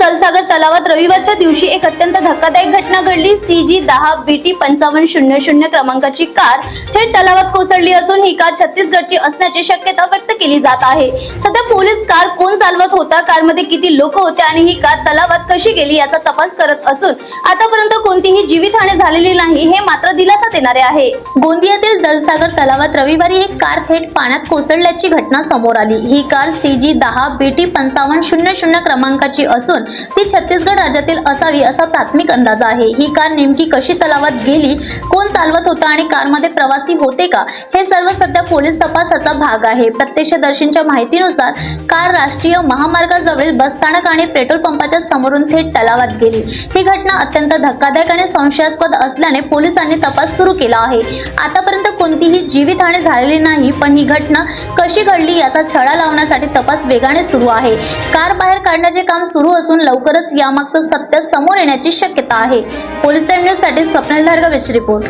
दलसागर तलावात रविवारच्या दिवशी एक अत्यंत धक्कादायक घटना घडली. सी जी दहा बी टी पंचावन्न शून्य शून्य क्रमांकाची कार थेट तलावात कोसळली असून ही कार छत्तीसगडची असण्याची शक्यता व्यक्त केली जात आहे. सध्या पोलीस कार कोण चालवत या कारमध्ये किती लोक होते आणि ही कार तलावात कशी गेली याचा तपास करत असून आतापर्यंत कोणतीही जीवितहानी झालेली नाही हे मात्र दिलासा देणारे आहे. गोंदियातील दलसागर तलावात रविवारी एक कार थेट पाण्यात कोसळल्याची घटना समोर आली. ही कार सी जी दहा बी टी पंचावन्न शून्य शून्य क्रमांकाची असून ती छत्तीसगड राज्यातील असावी असा प्राथमिक अंदाज आहे. ही कार नेमकी कशी तलावात गेली कोण चालवत होता आणि कारमध्ये प्रवासी होते का हे सर्व सध्या पोलीस तपासाचा भाग आहे. प्रत्यक्षदर्शींच्या माहितीनुसार कार राष्ट्रीय महामार्ग महामार्गाजवळील बसस्थानक आणि पेट्रोल पंपाच्या समोरून थेट तलावात गेली. ही घटना अत्यंत धक्कादायक आणि संशयास्पद असल्याने पोलिसांनी तपास सुरू केला आहे. आतापर्यंत कोणतीही जीवितहानी झालेली नाही पण ही घटना कशी घडली याचा छडा लावण्यासाठी तपास वेगाने सुरू आहे. कार बाहेर काढण्याचे काम सुरू असून लवकरच यामागचं सत्य समोर येण्याची शक्यता आहे. पोलीस टाइम न्यूजसाठी स्वप्नील धारगवेच रिपोर्ट.